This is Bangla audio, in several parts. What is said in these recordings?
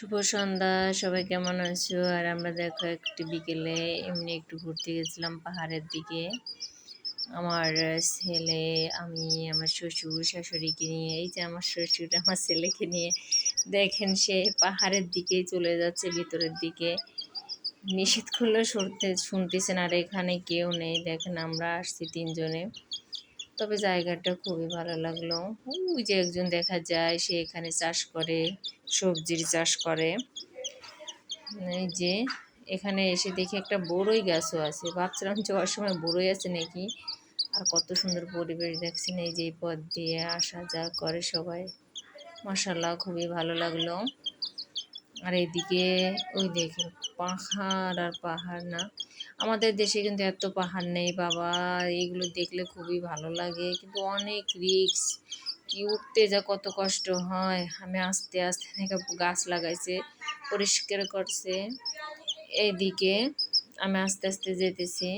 শুভ সন্ধ্যা, সবাই কেমন আছো? আর আমরা দেখো একটু বিকেলে এমনি একটু ঘুরতে গেছিলাম পাহাড়ের দিকে। আমার ছেলে, আমি, আমার শ্বশুর, শাশুড়িকে নিয়ে, এই যে আমার শ্বশুর, আমার ছেলেকে নিয়ে, দেখেন সে পাহাড়ের দিকেই চলে যাচ্ছে, ভিতরের দিকে। নিষেধ করলেও শুনতে শুনতেছেন আর এখানে কেউ নেই। দেখেন আমরা আসছি তিনজনে। তবে জায়গাটা খুবই ভালো লাগল। ওই যে একজন দেখা যায়, সে এখানে চাষ করে, সবজির চাষ করে। এই যে এখানে এসে দেখি একটা বড়ই গাছও আছে। ভাবছিলাম যাওয়ার সময় বড়ই আছে নাকি? আর কত সুন্দর পরিবেশ দেখছেন এই যে পথ দিয়ে। আসা যা করে সবাই। মাসাল্লাহ খুবই ভালো লাগল। আর এইদিকে ওই দেখে পাহাড় আর পাহাড় না। আমাদের দেশে কিন্তু এত পাহাড় নেই বাবা। এইগুলো দেখলে খুবই ভালো লাগে। কিন্তু অনেক রিক্স কি উঠতে যা কত কষ্ট হয়। আমি আস্তে আস্তে গাছ লাগাইছে, পরিষ্কার করছে। এইদিকে আমি আস্তে আস্তে যেতেছি।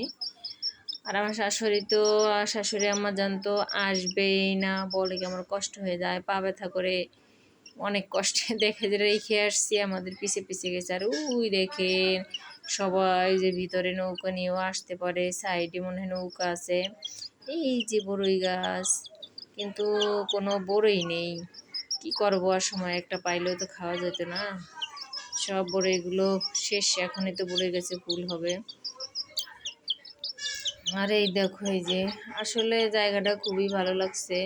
আর আমার শাশুড়ি তো, শাশুড়ি আমার জানতো, আসবেই না। বলে কি আমার কষ্ট হয়ে যায়, পা ব্যথা করে। অনেক কষ্টে দেখে রেখে আসছি, আমাদের পিছে পিছে গেছে। আর উই দেখেন, সবাই যে ভিতরে নৌকা নিয়েও আসতে পারে, সাইডে মনে হয় নৌকা আছে। এই যে বড়ই গাছ, কিন্তু কোনো বড়ই নেই। কি করব আর সময়, একটা পাইলেও তো খাওয়া যেত না। সব বড়ইগুলো শেষ, এখনই তো বড়ই গেছে ফুল হবে। আর এই দেখো, এই যে, আসলে জায়গাটা খুবই ভালো লাগছে।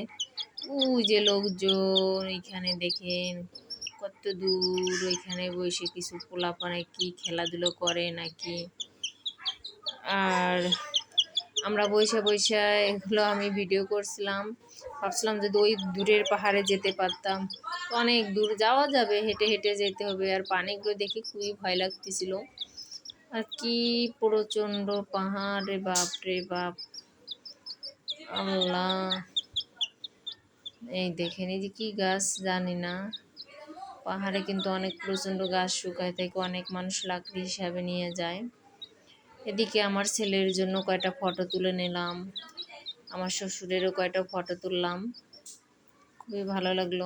ওই যে লোকজন এখানে দেখেন কত দূর ওইখানে বসে কিছু পোলাপানে কি খেলাধুলো করে নাকি। আর আমরা বৈশা বৈশা এগুলো আমি ভিডিও করছিলাম। ভাবছিলাম যদি ওই দূরের পাহাড়ে যেতে পারতাম। অনেক দূর যাওয়া যাবে, হেঁটে হেঁটে যেতে হবে। আর পানিগুলো দেখে খুবই ভয় লাগতেছিল। আর কি প্রচণ্ড পাহাড় রে বাপ রে বাপ। আল্লাহ। এই দেখেন যে কি গাছ জানি না। পাহাড়ে কিন্তু অনেক প্রচণ্ড গাছ শুকায় থেকে অনেক মানুষ লাকড়ি হিসাবে নিয়ে যায়। এদিকে আমার ছেলের জন্য কয়টা ফটো তুলে নিলাম। আমার শ্বশুরেরও কয়টা ফটো তুললাম। খুবই ভালো লাগল।